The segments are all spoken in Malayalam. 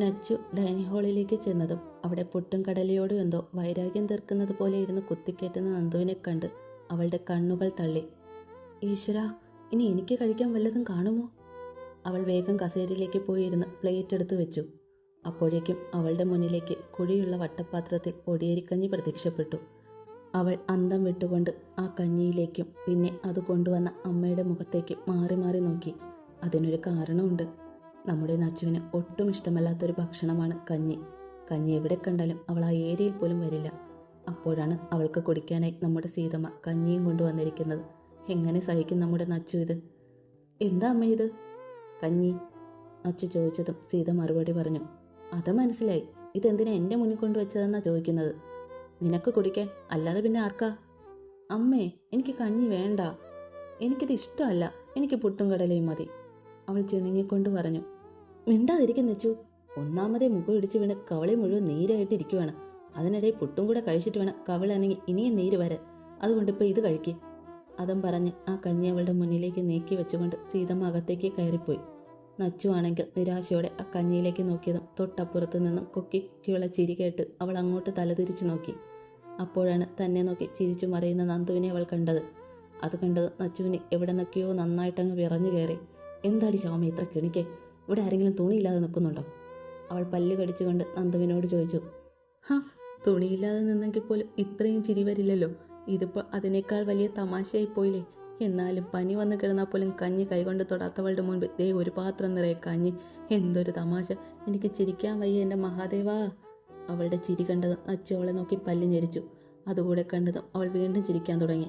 നച്ചു ഡൈനിങ് ഹാളിലേക്ക് ചെന്നതും അവിടെ പുട്ടും കടലയോടും എന്തോ വൈരാഗ്യം തീർക്കുന്നത് പോലെ ഇരുന്ന് കുത്തിക്കേറ്റുന്ന നന്ദുവിനെ കണ്ട് അവളുടെ കണ്ണുകൾ തള്ളി. ഈശ്വര ഇനി എനിക്ക് കഴിക്കാൻ വല്ലതും കാണുമോ? അവൾ വേഗം കസേരയിലേക്ക് പോയിരുന്ന് പ്ലേറ്റ് എടുത്തു വെച്ചു. അപ്പോഴേക്കും അവളുടെ മുന്നിലേക്ക് കുഴിയുള്ള വട്ടപാത്രത്തിൽ ഒടിയരിക്കഞ്ഞി പ്രത്യക്ഷപ്പെട്ടു. അവൾ അന്തം വിട്ടുകൊണ്ട് ആ കഞ്ഞിയിലേക്കും പിന്നെ അത് കൊണ്ടുവന്ന അമ്മയുടെ മുഖത്തേക്കും മാറി മാറി നോക്കി. അതിനൊരു കാരണമുണ്ട്. നമ്മുടെ നച്ചുവിന് ഒട്ടും ഇഷ്ടമല്ലാത്തൊരു ഭക്ഷണമാണ് കഞ്ഞി. കഞ്ഞി എവിടെ കണ്ടാലും അവൾ ആ ഏരിയയിൽ പോലും വരില്ല. അപ്പോഴാണ് അവൾക്ക് കുടിക്കാനായി നമ്മുടെ സീതമ്മ കഞ്ഞിയും കൊണ്ടുവന്നിരിക്കുന്നത് എങ്ങനെ സഹിക്കും നമ്മുടെ നച്ചു ഇത്? എന്താ അമ്മ ഇത്? കഞ്ഞി? നച്ചു ചോദിച്ചതും സീത മറുപടി പറഞ്ഞു. അത് മനസ്സിലായി. ഇതെന്തിനാ എന്റെ മുന്നിൽ കൊണ്ടുവച്ചതെന്നാ ചോദിക്കുന്നത്? നിനക്ക് കുടിക്കാൻ? അല്ലാതെ പിന്നെ ആർക്കാ? അമ്മേ എനിക്ക് കഞ്ഞി വേണ്ട. എനിക്കിത് ഇഷ്ടമല്ല. എനിക്ക് പുട്ടും കടലയും മതി. അവൾ ചിണുങ്ങിക്കൊണ്ട് പറഞ്ഞു. മിണ്ടാതിരിക്കുന്ന വെച്ചു ഒന്നാമതേ മുഖം ഇടിച്ച് വീണ് കവളെ മുഴുവൻ നീരായിട്ട് ഇരിക്കുവാണ്. അതിനിടെ പുട്ടും കൂടെ കഴിച്ചിട്ട് വേണം കവളനങ്ങി ഇനിയും നീര് വരാൻ. അതുകൊണ്ട് ഇപ്പോൾ ഇത് കഴിക്ക്. അതും പറഞ്ഞ് ആ കഞ്ഞി അവളുടെ മുന്നിലേക്ക് നീക്കി വെച്ചുകൊണ്ട് സീതമ്മ അകത്തേക്ക് കയറിപ്പോയി. നച്ചുവാണെങ്കിൽ നിരാശയോടെ ആ കഞ്ഞിയിലേക്ക് നോക്കിയതും തൊട്ടപ്പുറത്ത് നിന്നും കൊക്കി കൊക്കിയുള്ള ചിരി കേട്ട് അവൾ അങ്ങോട്ട് തലതിരിച്ചു നോക്കി. അപ്പോഴാണ് തന്നെ നോക്കി ചിരിച്ചു മറിയുന്ന നന്ദുവിനെ അവൾ കണ്ടത്. അത് കണ്ടത് നച്ചുവിന് എവിടെ നിന്നൊക്കെയോ നന്നായിട്ടങ്ങ് വിറഞ്ഞു കയറി. എന്താടി ശോമ ഇത്ര കിണിക്കെ? ഇവിടെ ആരെങ്കിലും തുണിയില്ലാതെ നിൽക്കുന്നുണ്ടോ? അവൾ പല്ല് കടിച്ചുകൊണ്ട് നന്ദുവിനോട് ചോദിച്ചു. ഹാ തുണിയില്ലാതെ നിന്നെങ്കിൽ പോലും ഇത്രയും ചിരി വരില്ലല്ലോ. ഇതിപ്പോൾ അതിനേക്കാൾ വലിയ തമാശയായി പോയില്ലേ? എന്നാലും പനി വന്ന് കിടന്നാൽ പോലും കഞ്ഞി കൈകൊണ്ട് തൊടാത്തവളുടെ മുൻപ് ദേ ഒരു പാത്രം നിറയെ കഞ്ഞി. എന്തൊരു തമാശ. എനിക്ക് ചിരിക്കാൻ വയ്യ എന്റെ മഹാദേവാ. അവളുടെ ചിരി കണ്ടതും അച്ചു അവളെ നോക്കി പല്ല് ഞെരിച്ചു. അതുകൂടെ കണ്ടതും അവൾ വീണ്ടും ചിരിക്കാൻ തുടങ്ങി.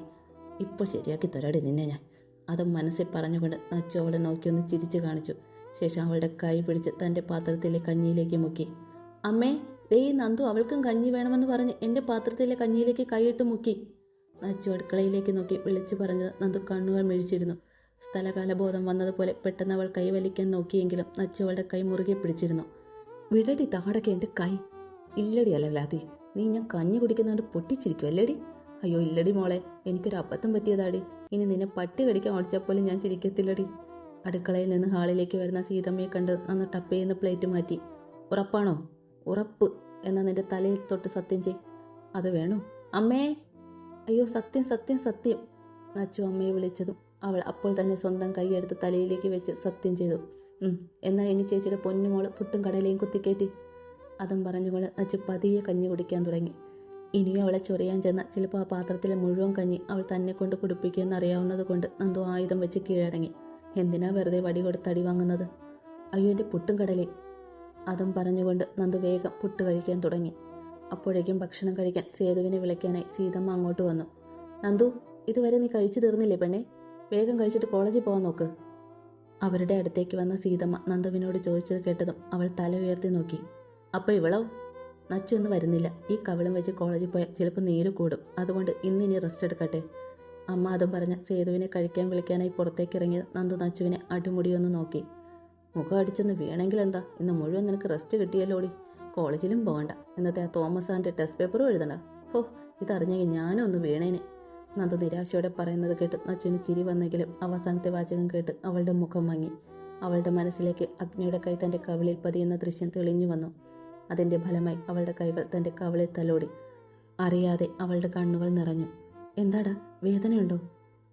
ഇപ്പോൾ ശരിയാക്കി തരാടി നിന്നെ ഞാൻ. അതും മനസ്സിൽ പറഞ്ഞുകൊണ്ട് അച്ചു അവളെ നോക്കി ഒന്ന് ചിരിച്ചു കാണിച്ചു. ശേഷം അവളുടെ കൈ പിടിച്ച് തന്റെ പാത്രത്തിലെ കഞ്ഞിയിലേക്ക് മുക്കി. അമ്മേ ദേ നന്ദു അവൾക്കും കഞ്ഞി വേണമെന്ന് പറഞ്ഞ് എന്റെ പാത്രത്തിലെ കഞ്ഞിയിലേക്ക് കൈയിട്ട് മുക്കി. നച്ചു അടുക്കളയിലേക്ക് നോക്കി വിളിച്ചു പറഞ്ഞത് നന്ദു കണ്ണുകൾ മിഴിച്ചിരുന്നു. സ്ഥലകാല ബോധം വന്നതുപോലെ പെട്ടെന്ന് അവൾ കൈ വലിക്കാൻ നോക്കിയെങ്കിലും നച്ചു അവളുടെ കൈ മുറുകെ പിടിച്ചിരുന്നു. വിടടി താടക്കെ എന്റെ കൈ. ഇല്ലടി അല്ല വ്ലാതി നീ ഞാൻ കഞ്ഞി കുടിക്കുന്നതുകൊണ്ട് പൊട്ടിച്ചിരിക്കും അല്ലേടി അയ്യോ ഇല്ലടി മോളെ എനിക്കൊരു അബദ്ധം പറ്റിയതാടി. ഇനി നിന്നെ പട്ടി കടിക്കാൻ ഓടിച്ചാൽ പോലും ഞാൻ ചിരിക്കത്തില്ലടി. അടുക്കളയിൽ നിന്ന് ഹാളിലേക്ക് വരുന്ന സീതമ്മയെ കണ്ട് അന്ന് ടപ്പേന്ന് പ്ലേറ്റ് മാറ്റി. ഉറപ്പാണോ? ഉറപ്പ് എന്ന നിന്റെ തലയിൽ തൊട്ട് സത്യം ചെയ്. അത് വേണോ? അമ്മേ! അയ്യോ സത്യം സത്യം സത്യം നച്ചു അമ്മയെ വിളിച്ചതും അവൾ അപ്പോൾ തന്നെ സ്വന്തം കൈയെടുത്ത് തലയിലേക്ക് വെച്ച് സത്യം ചെയ്തു. എന്നാൽ എന്നാ ഇനി ചേച്ചിയുടെ പൊന്നുമോൾ പുട്ടും കടലയും കുത്തിക്കയറ്റി അതും പറഞ്ഞുകൊണ്ട് നച്ചു പതിയെ കഞ്ഞി കുടിക്കാൻ തുടങ്ങി. ഇനിയും അവളെ ചൊറിയാൻ ചെന്ന ചിലപ്പോൾ ആ പാത്രത്തിലെ മുഴുവൻ കഞ്ഞി അവൾ തന്നെ കൊണ്ട് കുടിപ്പിക്കുമെന്ന് അറിയാവുന്നത് കൊണ്ട് നന്ദു ആയുധം വെച്ച് കീഴടങ്ങി. എന്തിനാ വെറുതെ വടി കൊടുത്ത് അടി വാങ്ങുന്നത്? അയ്യോ എന്റെ പുട്ടും കടലയും അതും പറഞ്ഞുകൊണ്ട് നന്ദു വേഗം പുട്ട് കഴിക്കാൻ തുടങ്ങി. അപ്പോഴേക്കും ഭക്ഷണം കഴിക്കാൻ സേതുവിനെ വിളിക്കാനായി സീതമ്മ അങ്ങോട്ട് വന്നു. നന്ദു ഇതുവരെ നീ കഴിച്ചു തീർന്നില്ലേ പെണ്ണെ? വേഗം കഴിച്ചിട്ട് കോളേജിൽ പോകാൻ നോക്ക്. അവരുടെ അടുത്തേക്ക് വന്ന സീതമ്മ നന്ദുവിനോട് ചോദിച്ചത് കേട്ടതും അവൾ തല ഉയർത്തി നോക്കി. അപ്പോൾ ഇവളോ? നച്ചൊന്നും വരുന്നില്ല. ഈ കവിളം വെച്ച് കോളേജിൽ പോയാൽ ചിലപ്പോൾ നീര് കൂടും. അതുകൊണ്ട് ഇന്നിനി ഇനി റെസ്റ്റ് എടുക്കട്ടെ. അമ്മ അതും പറഞ്ഞ് സേതുവിനെ കഴിക്കാൻ വിളിക്കാനായി പുറത്തേക്ക് ഇറങ്ങിയത് നന്ദു നച്ചുവിനെ അടിമുടിയൊന്ന് നോക്കി. മുഖം അടിച്ചൊന്ന് വീണെങ്കിൽ എന്താ? ഇന്ന് മുഴുവൻ നിനക്ക് റെസ്റ്റ് കിട്ടിയല്ലോടി. കോളേജിലും പോകണ്ട. ഇന്നത്തെ ആ തോമസ് ആന്റെ ടെസ്റ്റ് പേപ്പറും എഴുതണ്ട. ഹോ ഇതറിഞ്ഞെങ്കിൽ ഞാനും ഒന്ന് വീണേനെ. നന്ദു നിരാശയോടെ പറയുന്നത് കേട്ട് നച്ചുവിന് ചിരി വന്നെങ്കിലും അവസാനത്തെ വാചകം കേട്ട് അവളുടെ മുഖം മങ്ങി. അവളുടെ മനസ്സിലേക്ക് അഗ്നിയുടെ കൈ തന്റെ കവിളിൽ പതിയുന്ന ദൃശ്യം തെളിഞ്ഞു വന്നു. അതിന്റെ ഫലമായി അവളുടെ കൈകൾ തന്റെ കവിളിൽ തലോടി. അറിയാതെ അവളുടെ കണ്ണുകൾ നിറഞ്ഞു. എന്താടാ വേദനയുണ്ടോ?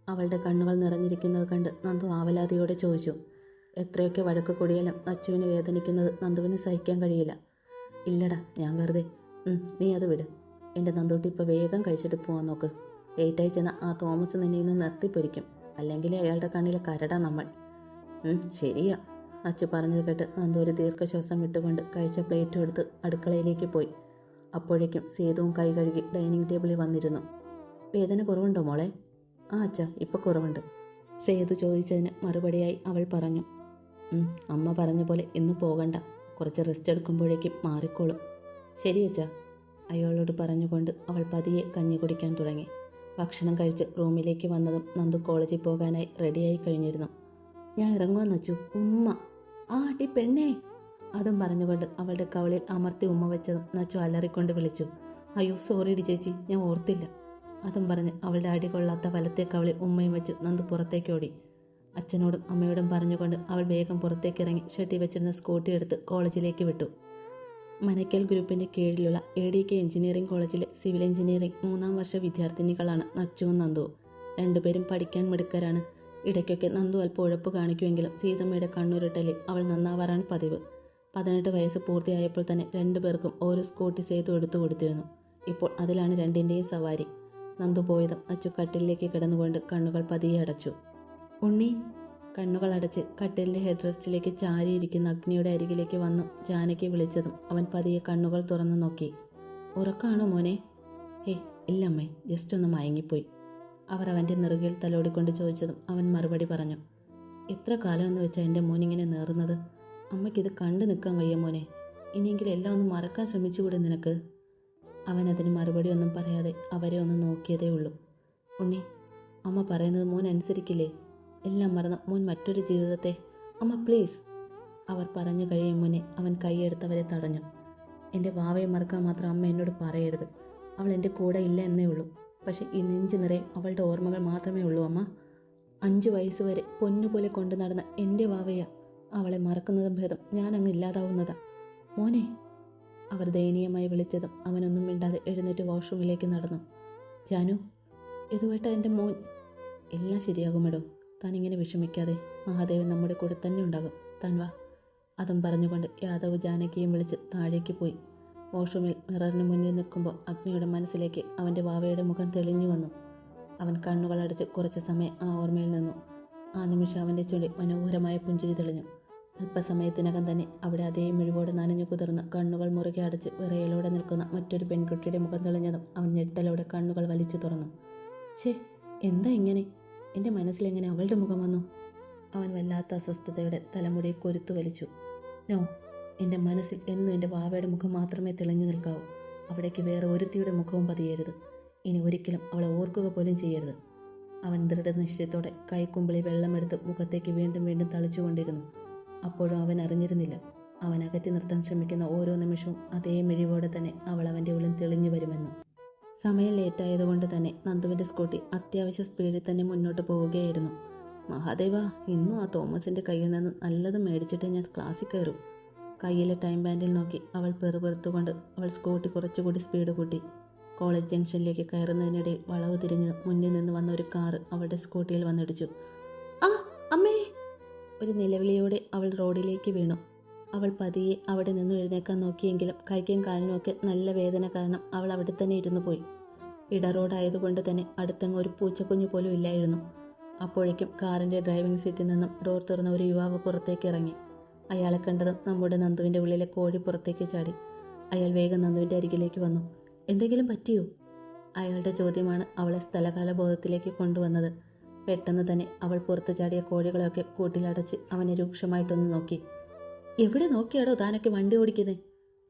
അവളുടെ കണ്ണുകൾ നിറഞ്ഞിരിക്കുന്നത് കണ്ട് നന്ദു ആവലാതിയോടെ ചോദിച്ചു. എത്രയൊക്കെ വഴക്ക് കൂടിയാലും അച്ചുവിന് വേദനിക്കുന്നത് നന്ദുവിന് സഹിക്കാൻ കഴിയില്ല. ഇല്ലടാ ഞാൻ വെറുതെ. നീ അത് വിട്. എന്റെ നന്ദൂട്ടി ഇപ്പോൾ വേഗം കഴിച്ചിട്ട് പോകാൻ നോക്ക്. ലേറ്റായി ചെന്ന ആ തോമസ് നിന്നെ ഇന്ന് നിർത്തിപ്പൊരിക്കും അല്ലെങ്കിൽ അയാളുടെ കണ്ണിലെ കരടാ നമ്മൾ. ശരിയാ. അച്ചു പറഞ്ഞത് കേട്ട് നന്ദു ഒരു ദീർഘശ്വാസം വിട്ടുകൊണ്ട് കഴിച്ച പ്ലേറ്റും എടുത്ത് അടുക്കളയിലേക്ക് പോയി. അപ്പോഴേക്കും സേതുവും കൈ കഴുകി ഡൈനിങ് ടേബിളിൽ വന്നിരുന്നു. വേദന കുറവുണ്ടോ മോളെ? ആ അച്ഛ ഇപ്പം കുറവുണ്ട്. സേതു ചോദിച്ചതിന് മറുപടിയായി അവൾ പറഞ്ഞു അമ്മ പറഞ്ഞ പോലെ ഇന്ന് പോകണ്ട. കുറച്ച് റെസ്റ്റ് എടുക്കുമ്പോഴേക്കും മാറിക്കോളും. ശരി അച്ഛാ അയാളോട് പറഞ്ഞുകൊണ്ട് അവൾ പതിയെ കഞ്ഞി കുടിക്കാൻ തുടങ്ങി. ഭക്ഷണം കഴിച്ച് റൂമിലേക്ക് വന്നതും നന്ദു കോളേജിൽ പോകാനായി റെഡിയായി കഴിഞ്ഞിരുന്നു. ഞാൻ ഇറങ്ങുവാന്ന് വെച്ചു ഉമ്മ. ആ ടി പെണ്ണേ. അതും പറഞ്ഞുകൊണ്ട് അവളുടെ കവളിൽ അമർത്തി ഉമ്മ വെച്ചതും നച്ചു അലറിക്കൊണ്ട് വിളിച്ചു. അയ്യോ സോറി ഡി ചേച്ചി ഞാൻ ഓർത്തില്ല. അതും പറഞ്ഞ് അവളുടെ അടി കൊള്ളാത്ത വലത്തെ കവളിൽ ഉമ്മയും വെച്ച് നന്ദു പുറത്തേക്ക് ഓടി. അച്ഛനോടും അമ്മയോടും പറഞ്ഞുകൊണ്ട് അവൾ വേഗം പുറത്തേക്ക് ഇറങ്ങി ഷെട്ടി വെച്ചിരുന്ന സ്കൂട്ടി എടുത്ത് കോളേജിലേക്ക് വിട്ടു. മനക്കൽ ഗ്രൂപ്പിന്റെ കീഴിലുള്ള എ ഡി കെ എഞ്ചിനീയറിംഗ് കോളേജിലെ സിവിൽ എഞ്ചിനീയറിംഗ് മൂന്നാം വർഷ വിദ്യാർത്ഥിനികളാണ് നച്ചുവും നന്ദുവും. രണ്ടുപേരും പഠിക്കാൻ മിടുക്കരാണ്. ഇടയ്ക്കൊക്കെ നന്ദു അല്പം ഉഴപ്പ് കാണിക്കുമെങ്കിലും സീതമ്മയുടെ കണ്ണുരുട്ടലിൽ അവൾ നന്നാവാറാണ് പതിവ്. പതിനെട്ട് വയസ്സ് പൂർത്തിയായപ്പോൾ തന്നെ രണ്ടുപേർക്കും ഓരോ സ്കൂട്ടി ചെയ്തു എടുത്തു കൊടുത്തിരുന്നു. ഇപ്പോൾ അതിലാണ് രണ്ടിന്റെയും സവാരി. നന്ദു പോയതും അച്ചു കട്ടിലേക്ക് കിടന്നുകൊണ്ട് കണ്ണുകൾ പതിയെ അടച്ചു. ഉണ്ണി. കണ്ണുകൾ അടച്ച് കട്ടിലിന്റെ ഹെഡ് റെസ്റ്റിലേക്ക് ചാരിയിരിക്കുന്ന അഗ്നിയുടെ അരികിലേക്ക് വന്നു ജാനകി വിളിച്ചതും അവൻ പതിയെ കണ്ണുകൾ തുറന്നു നോക്കി. ഉറക്കാണോ മോനെ? ഹേ ഇല്ലമ്മേ ജസ്റ്റ് ഒന്ന് മയങ്ങിപ്പോയി. അവർ അവന്റെ നെറുകയിൽ തലോടിക്കൊണ്ട് ചോദിച്ചതും അവൻ മറുപടി പറഞ്ഞു. എത്ര കാലം എന്ന് വെച്ചാൽ എന്റെ മോനിങ്ങനെ നേറുന്നത്? അമ്മയ്ക്കിത് കണ്ടു നിൽക്കാൻ വയ്യ മോനെ. ഇനിയെങ്കിലും എല്ലാം ഒന്ന് മറക്കാൻ ശ്രമിച്ചുകൂടെ നിനക്ക്? അവൻ അതിന് മറുപടി ഒന്നും പറയാതെ അവരെ ഒന്ന് നോക്കിയതേ ഉള്ളൂ. ഉണ്ണി അമ്മ പറയുന്നത് മോൻ അനുസരിക്കില്ലേ? എല്ലാം മറന്ന് മോൻ മറ്റൊരു ജീവിതത്തെ. അമ്മ പ്ലീസ് അവർ പറഞ്ഞു കഴിയും മുന്നേ അവൻ കൈയെടുത്തവരെ തടഞ്ഞു. എന്റെ വാവയെ മറക്കാൻ മാത്രം അമ്മ എന്നോട് പറയരുത്. അവൾ എന്റെ കൂടെ ഇല്ല എന്നേ ഉള്ളൂ. പക്ഷേ ഈ നെഞ്ചു നിറയെ അവളുടെ ഓർമ്മകൾ മാത്രമേ ഉള്ളൂ അമ്മ. അഞ്ച് വയസ്സ് വരെ പൊന്നുപോലെ കൊണ്ടു നടന്ന എന്റെ വാവയ അവളെ മറക്കുന്നതും ഭേദം ഞാനങ്ങ് ഇല്ലാതാവുന്നതാണ് ഇല്ലാതാവുന്നതാ. മോനെ അവർ ദയനീയമായി വിളിച്ചതും അവനൊന്നും മിണ്ടാതെ എഴുന്നേറ്റ് വാഷ്റൂമിലേക്ക് നടന്നു. ജാനു ഇതുമായിട്ട് എന്റെ മോൻ. എല്ലാം ശരിയാകുമെടോ. താൻ ഇങ്ങനെ വിഷമിക്കാതെ മഹാദേവൻ നമ്മുടെ കൂടെ തന്നെ ഉണ്ടാകും. താൻ വാ. അതും പറഞ്ഞുകൊണ്ട് യാദവ് ജാനകിയും വിളിച്ച് താഴേക്ക് പോയി. വാഷ്റൂമിൽ മിററിന് മുന്നിൽ നിൽക്കുമ്പോൾ അഗ്നിയുടെ മനസ്സിലേക്ക് അവന്റെ വാവയുടെ മുഖം തെളിഞ്ഞു വന്നു. അവൻ കണ്ണുകളടച്ച് കുറച്ച് സമയം ആ ഓർമ്മയിൽ നിന്നു. ആ നിമിഷം അവന്റെ ചുളി മനോഹരമായ പുഞ്ചിരി തെളിഞ്ഞു. അല്പസമയത്തിനകം തന്നെ അവിടെ അതേ മിഴിവോട് നനഞ്ഞു കുതിർന്ന് കണ്ണുകൾ മുറുകെ അടച്ച് വിറയലോടെ നിൽക്കുന്ന മറ്റൊരു പെൺകുട്ടിയുടെ മുഖം തെളിഞ്ഞതും അവൻ ഞെട്ടലോടെ കണ്ണുകൾ വലിച്ചു തുറന്നു. ഛേ എന്താ ഇങ്ങനെ? എന്റെ മനസ്സിലെങ്ങനെ അവളുടെ മുഖം വന്നു? അവൻ വല്ലാത്ത അസ്വസ്ഥതയുടെ തലമുടി കൊരുത്തു വലിച്ചു. നോ എന്റെ മനസ്സിൽ എന്നും എന്റെ വാവയുടെ മുഖം മാത്രമേ തെളിഞ്ഞു നിൽക്കാവൂ. അവിടേക്ക് വേറെ ഒരുത്തിയുടെ മുഖവും പതിയരുത്. ഇനി ഒരിക്കലും അവളെ ഓർക്കുക പോലും ചെയ്യരുത്. അവൻ ദൃഢനിശ്ചയത്തോടെ കൈക്കുമ്പിളി വെള്ളമെടുത്ത് മുഖത്തേക്ക് വീണ്ടും വീണ്ടും തളിച്ചുകൊണ്ടിരുന്നു. അപ്പോഴും അവൻ അറിഞ്ഞിരുന്നില്ല. അവൻ അകറ്റി നിർത്താൻ ശ്രമിക്കുന്ന ഓരോ നിമിഷവും അതേ മിഴിവോടെ തന്നെ അവൾ അവന്റെ ഉള്ളിൽ തെളിഞ്ഞു വരുമെന്ന്. സമയം ലേറ്റായതുകൊണ്ട് തന്നെ നന്ദുവിന്റെ സ്കൂട്ടി അത്യാവശ്യ സ്പീഡിൽ തന്നെ മുന്നോട്ട് പോവുകയായിരുന്നു. മഹാദേവ ഇന്നും ആ തോമസിന്റെ കയ്യിൽ നിന്ന് നല്ലത് മേടിച്ചിട്ട് ഞാൻ ക്ലാസ്സിൽ കയറും. കയ്യിലെ ടൈം ബാൻഡിൽ നോക്കി അവൾ പെറുപെറുത്തുകൊണ്ട് അവൾ സ്കൂട്ടി കുറച്ചുകൂടി സ്പീഡ് കൂട്ടി. കോളേജ് ജംഗ്ഷനിലേക്ക് കയറുന്നതിനിടയിൽ വളവ് തിരിഞ്ഞ് മുന്നിൽ നിന്ന് വന്ന ഒരു കാറ് അവളുടെ സ്കൂട്ടിയിൽ വന്നിടിച്ചു. ആ അമ്മേ! ഒരു നിലവിളിയോടെ അവൾ റോഡിലേക്ക് വീണു. അവൾ പതിയെ അവിടെ നിന്ന് എഴുന്നേക്കാൻ നോക്കിയെങ്കിലും കൈക്കും കാലിനും ഒക്കെ നല്ല വേദന കാരണം അവൾ അവിടെ തന്നെ ഇരുന്നു പോയി. ഇടറോഡായതുകൊണ്ട് തന്നെ അടുത്തങ്ങ് ഒരു പൂച്ചക്കുഞ്ഞു പോലും ഇല്ലായിരുന്നു. അപ്പോഴേക്കും കാറിന്റെ ഡ്രൈവിംഗ് സീറ്റിൽ നിന്നും ഡോർ തുറന്ന ഒരു യുവാവ് പുറത്തേക്ക് ഇറങ്ങി. അയാളെ കണ്ടതും നമ്മുടെ നന്ദുവിന്റെ ഉള്ളിലെ കോഴി പുറത്തേക്ക് ചാടി. അയാൾ വേഗം നന്ദുവിന്റെ അരികിലേക്ക് വന്നു. എന്തെങ്കിലും പറ്റിയോ? അയാളുടെ ചോദ്യമാണ് അവളെ സ്ഥലകാല ബോധത്തിലേക്ക് കൊണ്ടുവന്നത്. പെട്ടെന്ന് തന്നെ അവൾ പുറത്തു ചാടിയ കോഴികളെയൊക്കെ കൂട്ടിലടച്ച് അവനെ രൂക്ഷമായിട്ടൊന്ന് നോക്കി. എവിടെ നോക്കിയാടോ താനൊക്കെ വണ്ടി ഓടിക്കുന്നത്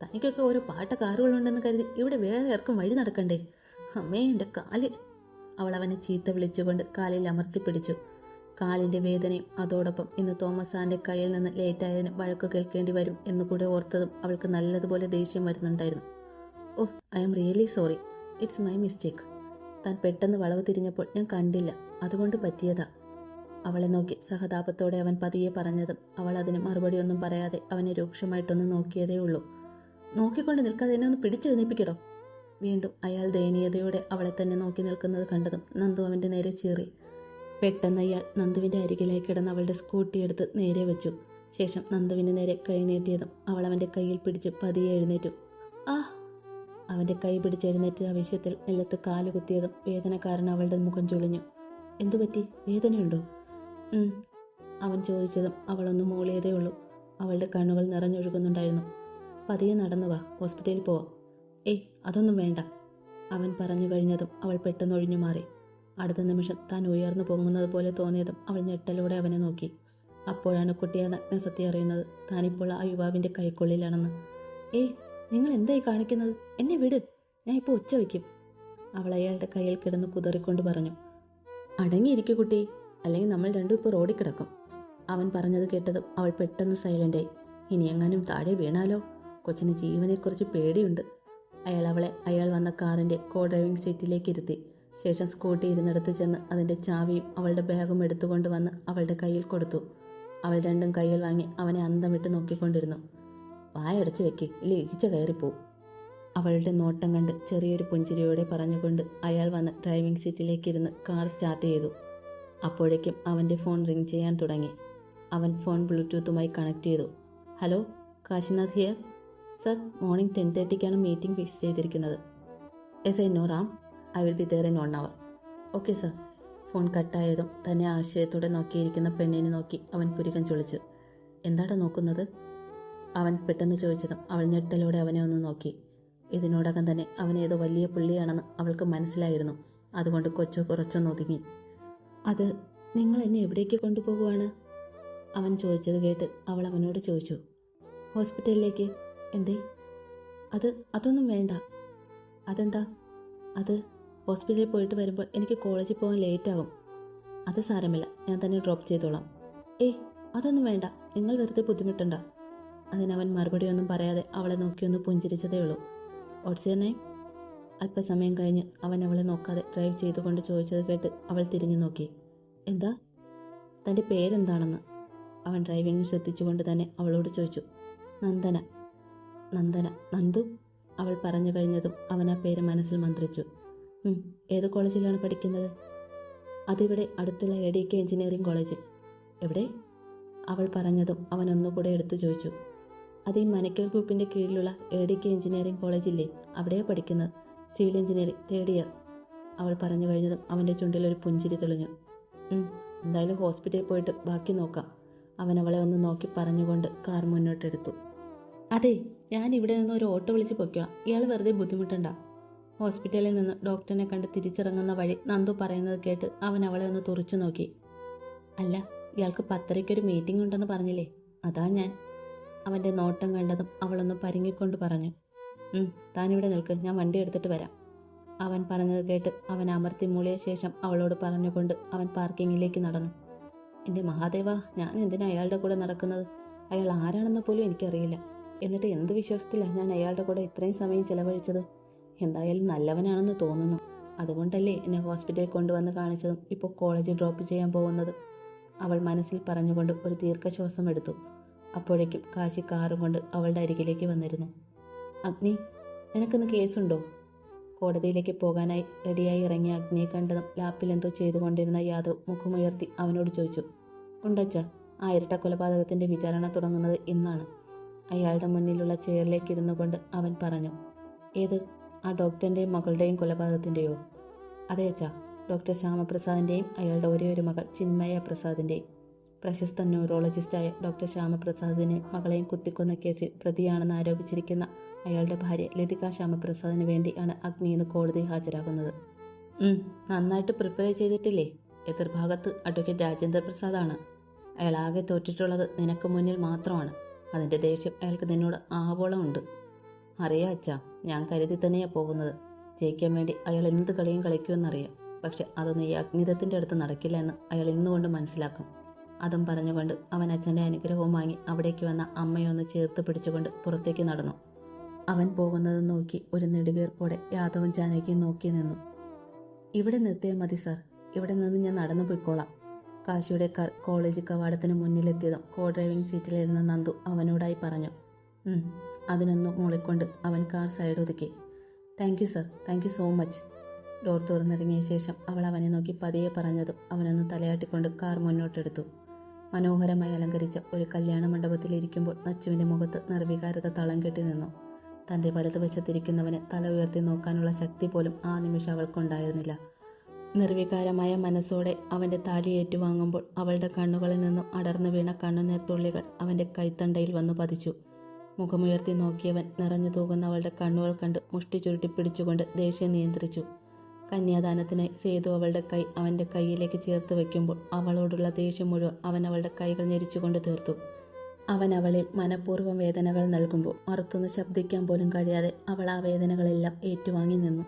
തനിക്കൊക്കെ ഓരോ പാട്ട കാറുകളുണ്ടെന്ന് കരുതി ഇവിടെ വേറെ ആർക്കും വഴി നടക്കണ്ടേ? അമ്മേ എന്റെ കാൽ. അവൾ അവനെ ചീത്ത വിളിച്ചുകൊണ്ട് കാലിൽ അമർത്തി പിടിച്ചു. കാലിന്റെ വേദനയും അതോടൊപ്പം ഇന്ന് തോമസ് ആന്റെ കയ്യിൽ നിന്ന് ലേറ്റായതിന് വഴക്ക് കേൾക്കേണ്ടി വരും എന്ന് കൂടെ ഓർത്തതും അവൾക്ക് നല്ലതുപോലെ ദേഷ്യം വരുന്നുണ്ടായിരുന്നു. ഓ I am really sorry. It's my mistake. താൻ പെട്ടെന്ന് വളവ് തിരിഞ്ഞപ്പോൾ ഞാൻ കണ്ടില്ല. അതുകൊണ്ട് പറ്റിയതാ. അവളെ നോക്കി സഹതാപത്തോടെ അവൻ പതിയെ പറഞ്ഞതും അവൾ അതിന് മറുപടിയൊന്നും പറയാതെ അവനെ രൂക്ഷമായിട്ടൊന്ന് നോക്കിയതേ ഉള്ളൂ. നോക്കിക്കൊണ്ട് നിൽക്കാതെ എന്നെ ഒന്ന് പിടിച്ചു പിടിച്ചെഴുന്നേപ്പിക്കടോ വീണ്ടും അയാൾ ദയനീയതയോടെ അവളെ തന്നെ നോക്കി നിൽക്കുന്നത് കണ്ടതും നന്ദു അവന്റെ നേരെ ചീറി. പെട്ടെന്ന് അയാൾ നന്ദുവിന്റെ അരികിലേക്ക് കിടന്ന് അവളുടെ സ്കൂട്ടി എടുത്ത് നേരെ വെച്ചു. ശേഷം നന്ദുവിന് നേരെ കൈ നീട്ടിയതും അവൾ അവന്റെ കയ്യിൽ പിടിച്ച് പതിയെ എഴുന്നേറ്റു. ആ! അവന്റെ കൈ പിടിച്ച് എഴുന്നേറ്റ് ആവശ്യത്തിൽ നിലത്ത് കാൽ കുത്തിയതും വേദന കാരണം അവളുടെ മുഖം ചുളിഞ്ഞു. എന്തുപറ്റി വേദനയുണ്ടോ അവൻ ചോദിച്ചതും അവളൊന്ന് മൂളിയതേ ഉള്ളൂ. അവളുടെ കണ്ണുകൾ നിറഞ്ഞൊഴുകുന്നുണ്ടായിരുന്നു. പതിയെ നടന്നു വാ ഹോസ്പിറ്റലിൽ പോവാം. ഏയ് അതൊന്നും വേണ്ട. അവൻ പറഞ്ഞു കഴിഞ്ഞതും അവൾ പെട്ടെന്ന് ഒഴിഞ്ഞു മാറി. അടുത്ത നിമിഷം താൻ ഉയർന്നു പൊങ്ങുന്നത് പോലെ തോന്നിയതും അവൾ ഞെട്ടലോടെ അവനെ നോക്കി. അപ്പോഴാണ് കുട്ടിയെ നഗ്നസത്യം അറിയുന്നത്. താനിപ്പോൾ ആ യുവാവിന്റെ കൈക്കുള്ളിലാണെന്ന്. ഏയ് നിങ്ങൾ എന്തായി കാണിക്കുന്നത്? എന്നെ വിട്. ഞാൻ ഇപ്പോൾ ഉച്ച വയ്ക്കും. അവൾ അയാളുടെ കയ്യിൽ കിടന്ന് കുതറിക്കൊണ്ട് പറഞ്ഞു. അടങ്ങിയിരിക്കു കുട്ടി. അല്ലെങ്കിൽ നമ്മൾ രണ്ടും ഇപ്പോൾ റോഡിൽ കിടക്കും. അവൻ പറഞ്ഞത് കേട്ടതും അവൾ പെട്ടെന്ന് സൈലന്റായി ഇനി എങ്ങാനും താഴെ വീണാലോ? കൊച്ചിന് ജീവനെക്കുറിച്ച് പേടിയുണ്ട്. അയാൾ അവളെ അയാൾ വന്ന കാറിന്റെ കോ ഡ്രൈവിംഗ് സീറ്റിലേക്ക് ഇരുത്തി. ശേഷം സ്കൂട്ടി ഇരുന്നിടത്ത് ചെന്ന് അതിന്റെ ചാവിയും അവളുടെ ബാഗും എടുത്തുകൊണ്ട് വന്ന് അവളുടെ കയ്യിൽ കൊടുത്തു. അവൾ രണ്ടും കയ്യിൽ വാങ്ങി അവനെ അന്തം വിട്ട് നോക്കിക്കൊണ്ടിരുന്നു. വായടച്ച് വെക്കേ. ഇല്ലേ ഈച്ച കയറിപ്പോവും അവളുടെ നോട്ടം കണ്ട് ചെറിയൊരു പുഞ്ചിരിയോടെ പറഞ്ഞുകൊണ്ട് അയാൾ വന്ന് ഡ്രൈവിംഗ് സീറ്റിലേക്ക് ഇരുന്ന് കാർ സ്റ്റാർട്ട് ചെയ്തു. അപ്പോഴേക്കും അവന്റെ ഫോൺ റിംഗ് ചെയ്യാൻ തുടങ്ങി. അവൻ ഫോൺ ബ്ലൂടൂത്തുമായി കണക്ട് ചെയ്തു. Hello Kashinath here. Sir morning ten തേർട്ടിക്കാണ് meeting fix ചെയ്തിരിക്കുന്നത്. Yes I know Ram. I will be there in one hour. Okay sir. Phone കട്ടായതും തന്നെ ആശയത്തോടെ നോക്കിയിരിക്കുന്ന പെണ്ണിനെ നോക്കി അവൻ പുരികം ചൊളിച്ചു. എന്താടാ നോക്കുന്നത്? അവൻ പെട്ടെന്ന് ചോദിച്ചതും അവൾ ഞെട്ടലോടെ അവനെ ഒന്ന് നോക്കി. ഇതിനോടകം തന്നെ അവൻ ഏതോ വലിയ പുള്ളിയാണെന്ന് അവൾക്ക് മനസ്സിലായിരുന്നു. അതുകൊണ്ട് കൊച്ചു കുറച്ചൊന്ന് ഒതുങ്ങി. അത് നിങ്ങൾ എന്നെ എവിടേക്ക് കൊണ്ടുപോകുവാണ്? അവൻ ചോദിച്ചത് കേട്ട് അവൾ അവനോട് ചോദിച്ചു. ഹോസ്പിറ്റലിലേക്ക്? എന്തേ? അത് അതൊന്നും വേണ്ട. അതെന്താ? അത് ഹോസ്പിറ്റലിൽ പോയിട്ട് വരുമ്പോൾ എനിക്ക് കോളേജിൽ പോകാൻ ലേറ്റ് ആകും. അത് സാരമില്ല. ഞാൻ തന്നെ ഡ്രോപ്പ് ചെയ്തോളാം. ഏയ് അതൊന്നും വേണ്ട. നിങ്ങൾ വെറുതെ ബുദ്ധിമുട്ടണ്ട. അതിനവൻ മറുപടിയൊന്നും പറയാതെ അവളെ നോക്കിയൊന്ന് പുഞ്ചിരിച്ചതേ ഉള്ളൂ. ഓടിച്ചതന്നെ അല്പസമയം കഴിഞ്ഞ് അവൻ അവളെ നോക്കാതെ ഡ്രൈവ് ചെയ്തുകൊണ്ട് ചോദിച്ചത് കേട്ട് അവൾ തിരിഞ്ഞു നോക്കി. എന്താ? തന്റെ പേരെന്താണെന്ന്? അവൻ ഡ്രൈവിംഗ് ശ്രദ്ധിച്ചുകൊണ്ട് തന്നെ അവളോട് ചോദിച്ചു. നന്ദന. നന്ദന. നന്ദു? അവൾ പറഞ്ഞു കഴിഞ്ഞതും അവൻ ആ പേര് മനസ്സിൽ മന്ത്രിച്ചു. ഏത് കോളേജിലാണ് പഠിക്കുന്നത്? അതിവിടെ അടുത്തുള്ള എ ഡി കെ എഞ്ചിനീയറിംഗ് കോളേജിൽ. എവിടെ? അവൾ പറഞ്ഞതും അവൻ ഒന്നുകൂടെ എടുത്തു ചോദിച്ചു. അത് ഈ മനക്കൽ ഗ്രൂപ്പിന്റെ കീഴിലുള്ള എ ഡി കെ എഞ്ചിനീയറിംഗ് കോളേജില്ലേ? അവിടെയാണ് പഠിക്കുന്നത് സിവിൽ എഞ്ചിനീയറിംഗ് തേർഡ് ഇയർ. അവൾ പറഞ്ഞു കഴിഞ്ഞതും അവന്റെ ചുണ്ടിൽ ഒരു പുഞ്ചിരി തെളിഞ്ഞു. എന്തായാലും ഹോസ്പിറ്റലിൽ പോയിട്ട് ബാക്കി നോക്കാം. അവൻ അവളെ ഒന്ന് നോക്കി പറഞ്ഞുകൊണ്ട് കാർ മുന്നോട്ടെടുത്തു. അതെ ഞാൻ ഇവിടെ നിന്ന് ഒരു ഓട്ടോ വിളിച്ച് പൊയ്ക്കോളാം ഇയാൾ വെറുതെ ബുദ്ധിമുട്ടണ്ട. ഹോസ്പിറ്റലിൽ നിന്ന് ഡോക്ടറിനെ കണ്ട് തിരിച്ചിറങ്ങുന്ന വഴി നന്ദു പറയുന്നത് കേട്ട് അവൻ അവളെ ഒന്ന് തുറച്ചു നോക്കി. അല്ല ഇയാൾക്ക് പത്തരയ്ക്കൊരു മീറ്റിംഗ് ഉണ്ടെന്ന് പറഞ്ഞില്ലേ? അതാ ഞാൻ. അവന്റെ നോട്ടം കണ്ടതും അവളൊന്ന് പരുങ്ങിക്കൊണ്ട് പറഞ്ഞു "ഉം, താനിവിടെ നിൽക്ക് ഞാൻ വണ്ടി എടുത്തിട്ട് വരാം. അവൻ പറഞ്ഞത് കേട്ട് അവൻ അമർത്തി മൂളിയ ശേഷം അവളോട് പറഞ്ഞുകൊണ്ട് അവൻ പാർക്കിങ്ങിലേക്ക് നടന്നു. എന്റെ മഹാദേവ ഞാൻ എന്തിനാ അയാളുടെ കൂടെ നടക്കുന്നത്? അയാൾ ആരാണെന്ന് പോലും എനിക്കറിയില്ല. എന്നിട്ട് എന്ത് വിശ്വാസത്തിലാണ് ഞാൻ അയാളുടെ കൂടെ ഇത്രയും സമയം ചിലവഴിച്ചത്? എന്തായാലും നല്ലവനാണെന്ന് തോന്നുന്നു. അതുകൊണ്ടല്ലേ എന്നെ ഹോസ്പിറ്റലിൽ കൊണ്ടുവന്ന് കാണിച്ചതും ഇപ്പോൾ കോളേജ് ഡ്രോപ്പ് ചെയ്യാൻ പോകുന്നത്? അവൾ മനസ്സിൽ പറഞ്ഞുകൊണ്ട് ഒരു ദീർഘശ്വാസം എടുത്തു. അപ്പോഴേക്കും കാശി കാറും കൊണ്ട് അവളുടെ അരികിലേക്ക് വന്നിരുന്നു. അഗ്നി നിനക്കിന്ന് കേസുണ്ടോ? കോടതിയിലേക്ക് പോകാനായി റെഡിയായി ഇറങ്ങിയ അഗ്നിയെ കണ്ടതും ലാപ്പിൽ എന്തോ ചെയ്തുകൊണ്ടിരുന്ന യാദവ് മുഖമുയർത്തി അവനോട് ചോദിച്ചു ഉണ്ടച്ച ആ ഇരട്ട കൊലപാതകത്തിന്റെ വിചാരണ തുടങ്ങുന്നത് ഇന്നാണ്. അയാളുടെ മുന്നിലുള്ള ചെയറിലേക്ക് ഇരുന്നു കൊണ്ട് അവൻ പറഞ്ഞു ഏത്? ആ ഡോക്ടറിന്റെയും മകളുടെയും കൊലപാതകത്തിന്റെയോ? അതെ അച്ഛാ ഡോക്ടർ ശ്യാമപ്രസാദിന്റെയും അയാളുടെ ഒരേ ഒരു മകൾ ചിന്മയ പ്രസാദിന്റെയും പ്രശസ്ത ന്യൂറോളജിസ്റ്റായ ഡോക്ടർ ശ്യാമപ്രസാദിനെ മകളെയും കുത്തിക്കൊന്ന കേസിൽ പ്രതിയാണെന്ന് ആരോപിച്ചിരിക്കുന്ന അയാളുടെ ഭാര്യ ലതിക ശ്യാമപ്രസാദിന് വേണ്ടിയാണ് അഗ്നി ഇന്ന് കോടതിയിൽ ഹാജരാകുന്നത്. നന്നായിട്ട് പ്രിപ്പയർ ചെയ്തിട്ടില്ലേ? എതിർഭാഗത്ത് അഡ്വക്കേറ്റ് രാജേന്ദ്ര പ്രസാദാണ്. അയാൾ ആകെ തോറ്റിട്ടുള്ളത് നിനക്ക് മുന്നിൽ മാത്രമാണ്. അതിന്റെ ദേഷ്യം അയാൾക്ക് നിന്നോട് ആവോളമുണ്ട് അറിയാം അച്ഛാ ഞാൻ കരുതി തന്നെയാ പോകുന്നത്. ജയിക്കാൻ വേണ്ടി അയാൾ എന്ത് കളിയും കളിക്കുമെന്നറിയാം. പക്ഷെ അതൊന്നും ഈ അഗ്നിതത്തിന്റെ അടുത്ത് നടക്കില്ല എന്ന് അയാൾ ഇന്നുകൊണ്ട് മനസ്സിലാക്കും. അതും പറഞ്ഞുകൊണ്ട് അവൻ അച്ഛന്റെ അനുഗ്രഹവും വാങ്ങി അവിടേക്ക് വന്ന അമ്മയൊന്ന് ചേർത്ത് പിടിച്ചുകൊണ്ട് പുറത്തേക്ക് നടന്നു. അവൻ പോകുന്നത് നോക്കി ഒരു നെടുവീർപ്പോടെ യാദവും ജാനകിയും നോക്കി നിന്നു. ഇവിടെ നിർത്തിയാൽ മതി സാർ. ഇവിടെ നിന്ന് ഞാൻ നടന്നു പോയിക്കോളാം. കാശിയുടെ കാർ കോളേജ് കവാടത്തിന് മുന്നിലെത്തിയതും കോ ഡ്രൈവിംഗ് സീറ്റിലിരുന്ന നന്ദു അവനോടായി പറഞ്ഞു. അതിനൊന്നും മുളിക്കൊണ്ട് അവൻ കാർ സൈഡ് ഒതുക്കി. Thank you sir. Thank you so much. Door തുറന്നിറങ്ങിയ ശേഷം അവൾ അവനെ നോക്കി പതിയെ പറഞ്ഞതും അവനൊന്ന് തലയാട്ടിക്കൊണ്ട് കാർ മുന്നോട്ടെടുത്തു. മനോഹരമായി അലങ്കരിച്ച ഒരു കല്യാണ മണ്ഡപത്തിലിരിക്കുമ്പോൾ നച്ചുവിന്റെ മുഖത്ത് നിർവികാരത തളം കെട്ടി നിന്നു. തന്റെ വലതുവശത്തിരിക്കുന്നവനെ തല ഉയർത്തി നോക്കാനുള്ള ശക്തി പോലും ആ നിമിഷം അവൾക്കുണ്ടായിരുന്നില്ല. നിർവികാരമായ മനസ്സോടെ അവന്റെ താലി ഏറ്റുവാങ്ങുമ്പോൾ അവളുടെ കണ്ണുകളിൽ നിന്നും അടർന്നു വീണ കണ്ണുനീർ തുള്ളികൾ അവന്റെ കൈത്തണ്ടയിൽ വന്നു പതിച്ചു. മുഖമുയർത്തി നോക്കിയവൻ നിറഞ്ഞു തൂകുന്ന അവളുടെ കണ്ണുകൾ കണ്ട് മുഷ്ടി ചുരുട്ടി പിടിച്ചുകൊണ്ട് ദേഷ്യം നിയന്ത്രിച്ചു. കന്യാദാനത്തിനായി സേതു അവളുടെ കൈ അവന്റെ കൈയിലേക്ക് ചേർത്ത് വയ്ക്കുമ്പോൾ അവളോടുള്ള ദേഷ്യം മുഴുവൻ അവൻ അവളുടെ കൈകൾ ഞെരിച്ചുകൊണ്ട് തീർത്തു. അവൻ അവളിൽ മനഃപൂർവം വേദനകൾ നൽകുമ്പോൾ മറുത്തൊന്ന് ശബ്ദിക്കാൻ പോലും കഴിയാതെ അവൾ ആ വേദനകളെല്ലാം ഏറ്റുവാങ്ങി നിന്നു.